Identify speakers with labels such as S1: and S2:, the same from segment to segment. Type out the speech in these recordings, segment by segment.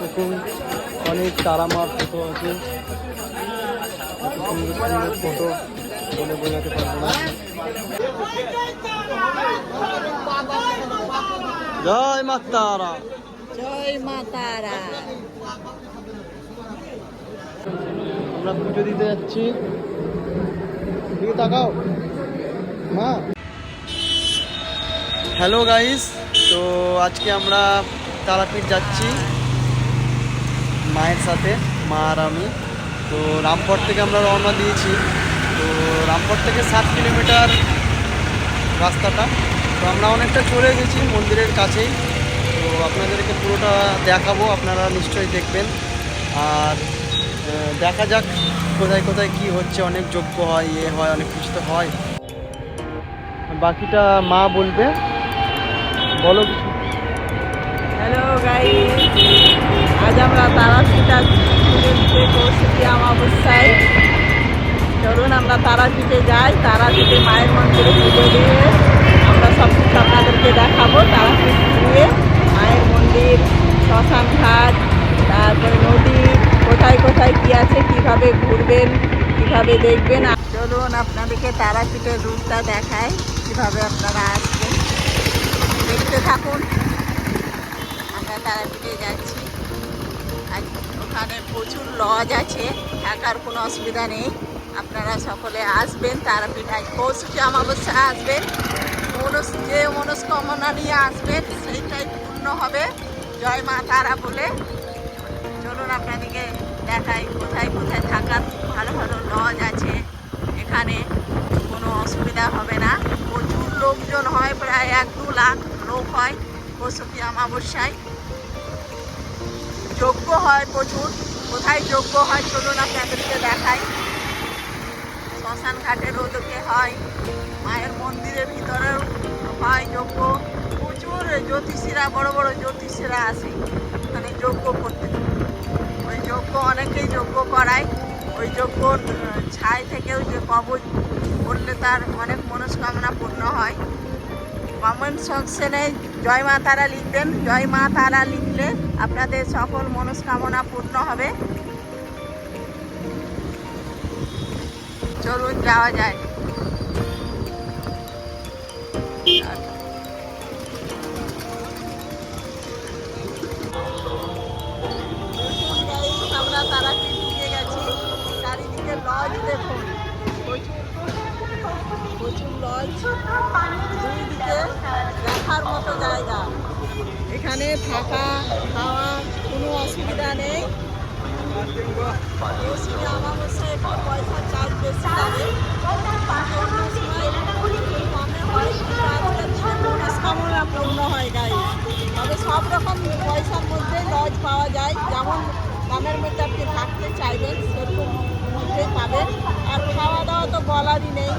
S1: দেখুন অনেক তারা মার ফটো আছে। সুন্দর সুন্দর ফটো বলে বোঝাতে পারব না। জয় মা তারা।
S2: জয় মা তারা।
S1: আমরা পুজো দিতে যাচ্ছি। দিকে তাকাও। মা। হ্যালো গাইস তো আজকে আমরা তারাপীঠ যাচ্ছি। মায়ের সাথে, মা আর আমি। তো রামপট থেকে আমরা রওনা দিয়েছি। তো রামপট থেকে সাত কিলোমিটার রাস্তাটা। তো আমরা অনেকটা চলে গেছি মন্দিরের কাছেই। তো আপনাদেরকে পুরোটা দেখাবো, আপনারা নিশ্চয়ই দেখবেন। আর দেখা যাক কোথায় কোথায় কি হচ্ছে, অনেক যোগ্য হয় ইয়ে হয়, অনেক কিছু তো হয়। বাকিটা মা বলবে। বলো কিছু।
S2: হ্যালো গাই কৌশলী অমাবস্যায়। চলুন আমরা তারাপীঠে যাই। তারাপীঠে মায়ের মন্দিরে পুজো দিয়ে আমরা সব কিছু আপনাদেরকে দেখাবো। তারাপীঠ দিয়ে মায়ের মন্দির, শ্মশান ঘাট, তারপরে নদী, কোথায় কোথায় কি আছে, কীভাবে ঘুরবেন, কীভাবে দেখবেন। চলুন আপনাদেরকে তারাপীঠের রুটটা দেখায় কীভাবে আপনারা আসবেন। দেখতে থাকুন। আমরা তারাপীঠে যাচ্ছি। ওখানে প্রচুর লজ আছে, থাকার কোনো অসুবিধা নেই। আপনারা সকলে আসবেন তারাপীঠ আজ পৌষকে অমাবস্যা আসবেন। মনস যে মনস্কামনা নিয়ে আসবেন, সেইটাই পূর্ণ হবে। জয় মা তারা বলে। চলুন আপনাদেরকে দেখাই, কোথায় কোথায় থাকার ভালো ভালো লজ আছে। এখানে কোনো অসুবিধা হবে না। প্রচুর লোকজন হয়, প্রায় এক দু লাখ লোক হয় পশুকি অমাবস্যায়। যজ্ঞ হয় প্রচুর। কোথায় যজ্ঞ হয় চলুন আপনাদেরকে দেখাই। শ্মশান ঘাটের ওদিকে হয়, মায়ের মন্দিরের ভিতরেও হয় যজ্ঞ প্রচুর জ্যোতিষীরা, বড় বড় জ্যোতিষীরা আসে ওখানে যজ্ঞ করতে। ওই যজ্ঞ অনেকেই যজ্ঞ করায়। ওই যজ্ঞ ছাই থেকেও যে কবচ করলে তার অনেক মনস্কামনা পূর্ণ হয়। কমেন্ট সেকশনে জয় মা তারা লিখবেন, জয় মা তারা লিখলে আপনাদের সকল মনস্কামনা পূর্ণ হবে। চলুন, যাওয়া যায়। আমরা চারিদিকে লজ দেখুন। প্রচুর লজ। দুই দিকে দেখার মতো জায়গা। এখানে থাকা, খাওয়া, কোনো অসুবিধা নেই। অমাবস্যায় একটু চার্জ বেশি লাগে। পূর্ণ হয় তবে সব রকম পয়সার মধ্যে লজ পাওয়া যায়। যেমন দামের মধ্যে আপনি থাকতে চাইবেন, সেরকম পাবেন। আর খাওয়া দাওয়া তো বলারই নেই।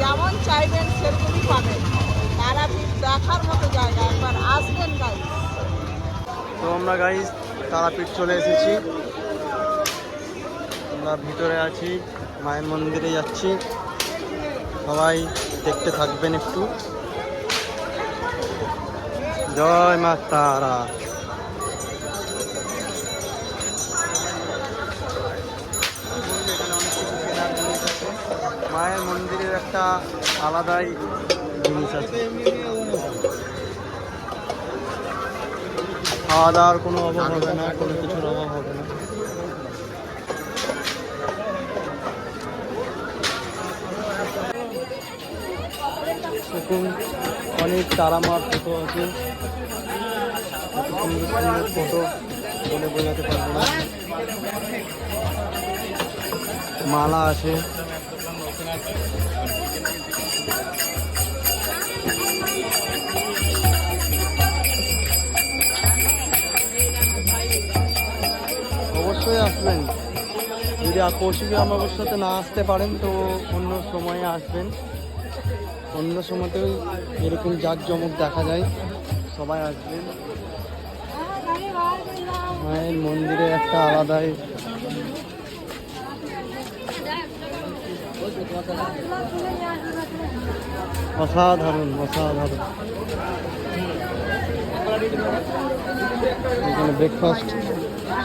S2: যেমন চাইবেন, সেরকমই পাবেন। দেখার মতো জায়গা একবার আসবেন গাই
S1: তো আমরা গাইজ তারাপীঠ চলে এসেছি। আমরা ভিতরে আছি, মায়ের মন্দিরে যাচ্ছি। সবাই দেখতে থাকবেন একটু। জয় মা তারা। মায়ের মন্দিরের একটা আলাদাই জিনিস আছে। খাওয়া দাওয়ার কোনো অভাব হবে না, কোনো কিছুর অভাব হবে না। দেখুন, অনেক তারা মার ফটো আছে। ফটো বলে বোঝাতে পারব না। মালা আছে। অবশ্যই আসবেন। যদি কৌশিকী অমাবস্যাতে না আসতে পারেন, তো অন্য সময়ে আসবেন। অন্য সময়তেও এরকম জাঁকজমক দেখা যায়। সবাই আসবেন। মায়ের মন্দিরে একটা আলাদাই অসাধারণ অসাধারণ। ব্রেকফাস্ট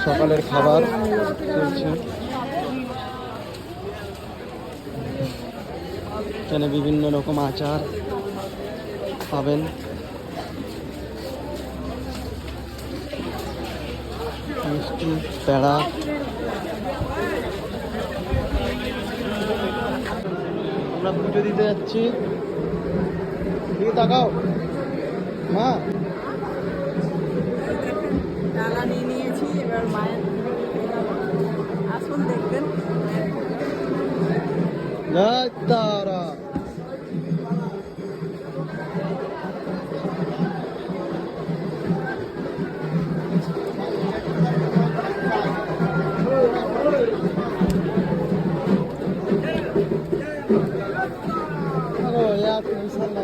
S1: সকালের খাবার চলছে। এখানে বিভিন্ন রকম আচার পাবেন। মিষ্টি প্যাড়া আমরা পুজো দিতে যাচ্ছি। দিকে তাকাও। মা।
S2: নিয়েছি এবার মায়ের আসুন দেখবেন মায়ের পুজো।
S1: জয় তারা Hello, yeah, can you? send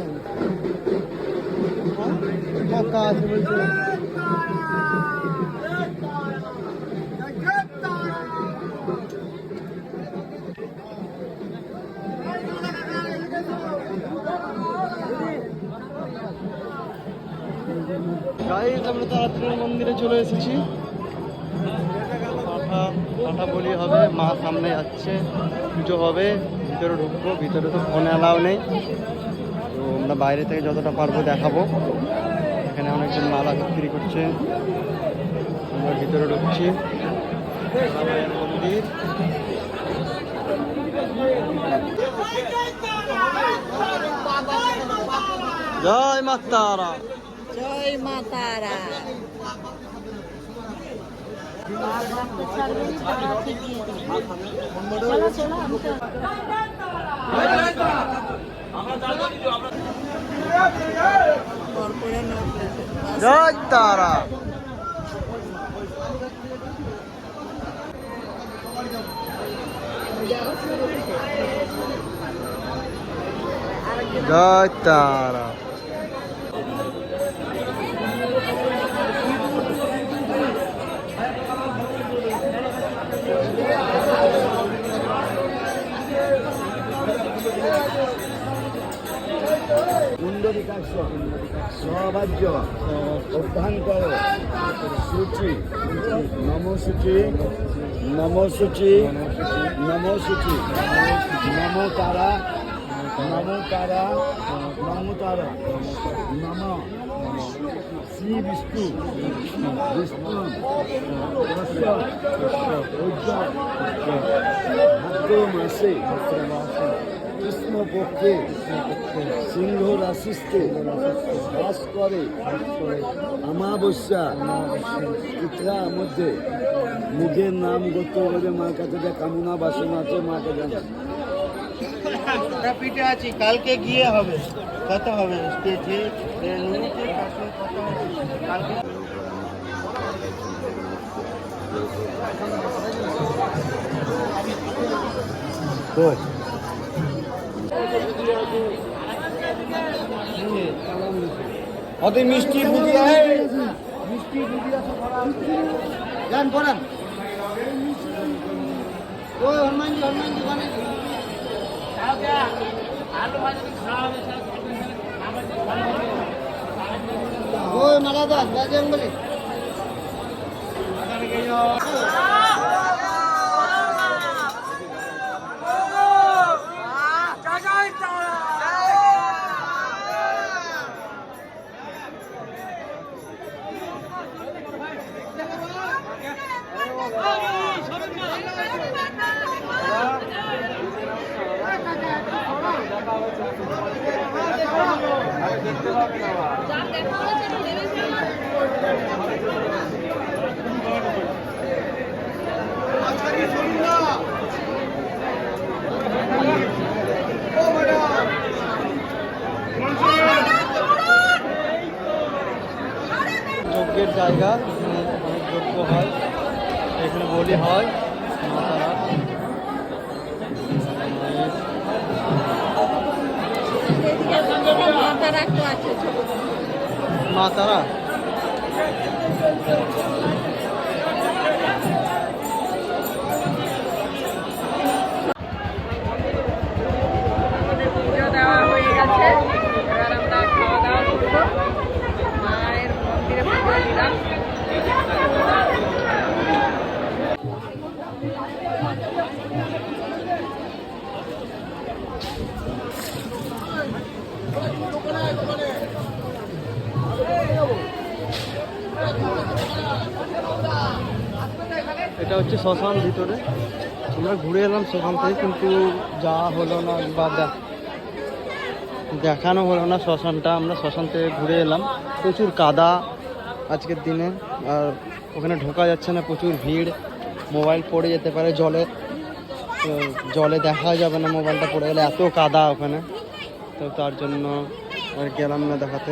S1: guys আমরা তারাত্রির মন্দিরে চলে এসেছি। পাঠা পাঠা বলি হবে, মা সামনে যাচ্ছে, পুজো হবে, ভিতরে ঢুকবো, ভিতরে তো ফোনে অ্যালাউ নেই। তো আমরা বাইরে থেকে যতটা পারব দেখাবো। এখানে অনেকজন মালা বিক্রি করছে। আমরা ভিতরে ঢুকছি। মন্দির জয় মা তারা।
S2: জয় মা তারা।
S1: জয় তারা। তারা।
S3: সবাজ্য অভ্যন্তর সূচি নমসূচি নমসূচি নমসূচি নম তারা নম তারা নম তারা নম শ্রী বিষ্ণু বিষ্ণু কশ্যপ উজ্জ্বল ভাদ্র মাসে কৃষ্ণ পক্ষে সিংহ রাশিস্থে বাস করে আমাবস্যা চিত্রা মধ্যে। নিজের নাম গোত্র করে মার কাছে যে কামনা বাসনা আছে মাকে জানা।
S1: পিঠে আছি কালকে গিয়ে হবে কথা হবে স্টেজে কালকে।
S3: অত মিষ্টি বুঝিয়া মিষ্টি বুঝিয়া গান পড়ান। ওই হনুমানজি হনুমানজি গানে ওই মালা দাস বাজে বলে
S1: যজ্ঞের জায়গা অনেক যজ্ঞ হয়। এখানে বলি হয়। মা তারা
S2: আছে
S1: মা তারা
S2: আমাদের পুজো দেওয়া হয়ে গেছে এবার আমরা খাওয়া দাওয়া করব মায়ের মন্দিরে পুজো দিলাম
S1: এটা হচ্ছে শ্মশান ভিতরে। আমরা ঘুরে এলাম সেখান থেকে, কিন্তু যাওয়া হলো না বা দেখানো হলো না শ্মশানটা। আমরা শ্মশান থেকে ঘুরে এলাম। প্রচুর কাদা আজকের দিনে। আর ওখানে ঢোকা যাচ্ছে না, প্রচুর ভিড়। মোবাইল পড়ে যেতে পারে জলে। তো জলে দেখা যাবে না মোবাইলটা পড়ে গেলে। এত কাদা ওখানে। তো তার জন্য আর গেলাম না দেখাতে।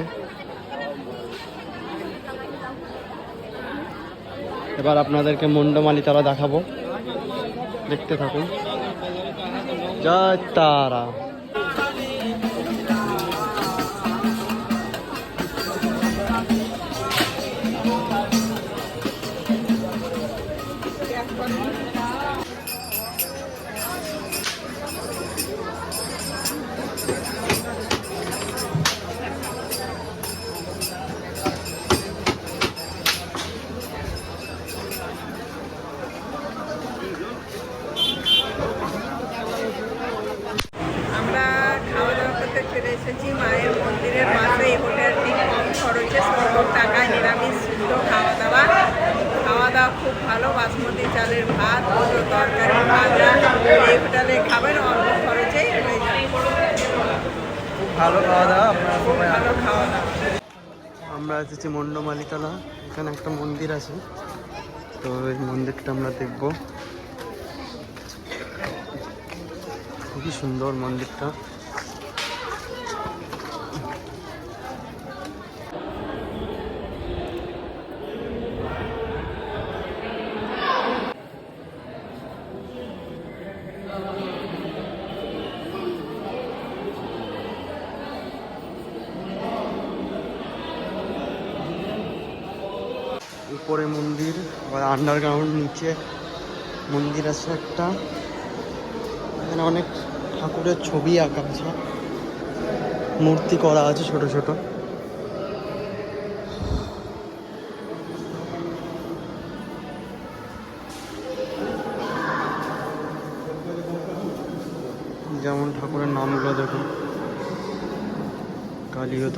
S1: এবার আপনাদেরকে মুন্ডমালি তারা দেখাবো। দেখতে থাকুন। জয় তারা।
S2: আমরা এসেছি
S1: মন্ডমালিতলা এখানে একটা মন্দির আছে। তো এই মন্দিরটা আমরা দেখব। খুবই সুন্দর মন্দিরটা। উপরে মন্দির, আবার আন্ডারগ্রাউন্ড নিচে মন্দির আছে একটা। এখানে অনেক ঠাকুরের ছবি আঁকা আছে। মূর্তি করা আছে ছোট ছোট। যেমন ঠাকুরের নামগুলো দেখুন। কালীয়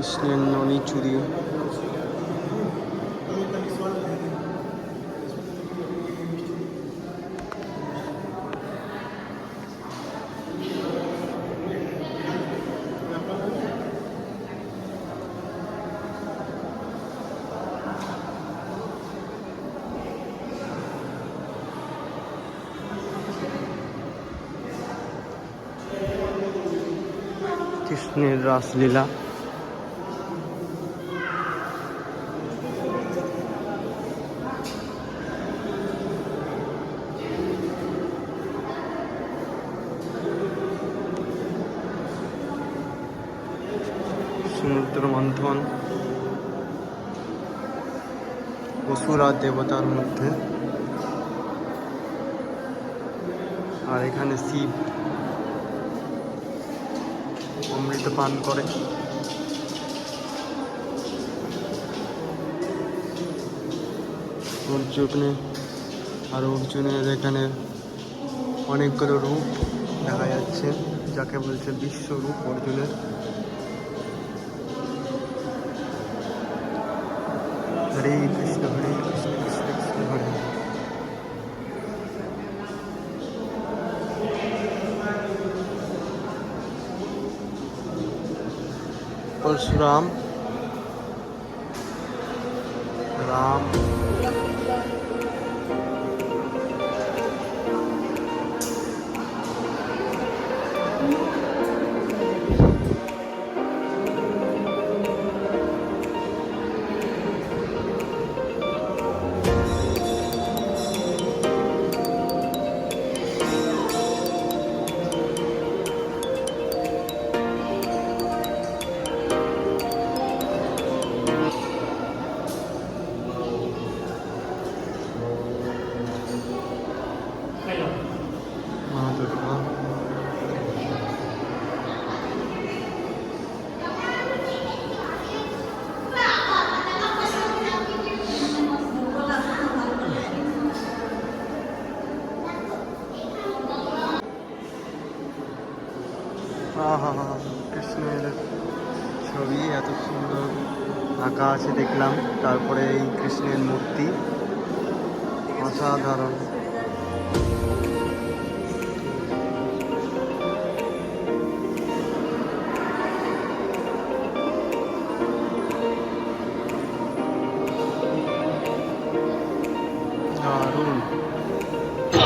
S1: इसने नौनी चुरी कृष्ण रास लीला মন্থন আর দেবতার মধ্যে। আর এখানে শিব অমৃত পান করে। অর্জুনে আর অর্জুনের এখানে অনেকগুলো রূপ দেখা যাচ্ছে, যাকে বলছে বিশ্বরূপ অর্জুনের। ਪਰਸ਼ੁਰਾਮ ਰਾਮ। এত সুন্দর আঁকা আছে দেখলাম তারপরে এই কৃষ্ণের মূর্তি। অসাধারণ।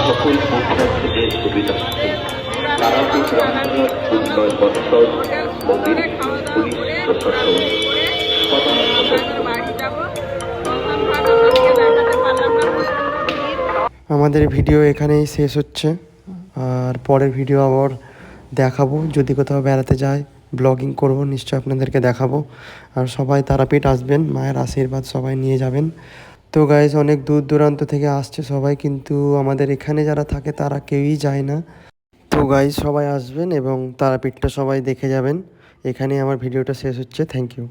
S2: সকল উন্নয়ন মন্দির
S1: আমাদের ভিডিও এখানেই শেষ হচ্ছে। আর পরের ভিডিও আবার দেখাবো। যদি কোথাও বেড়াতে যাই ব্লগিং করব, নিশ্চয় আপনাদেরকে দেখাবো। আর সবাই তারাপীঠ আসবেন, মায়ের আশীর্বাদ সবাই নিয়ে যাবেন। তো গাইজ অনেক দূর দূরান্ত থেকে আসছে সবাই, কিন্তু আমাদের এখানে যারা থাকে, তারা কেউই যায় না। তো গাইজ সবাই আসবেন এবং তারাপীঠটা সবাই দেখে যাবেন। এখানেই আমার ভিডিওটা শেষ হচ্ছে। Thank you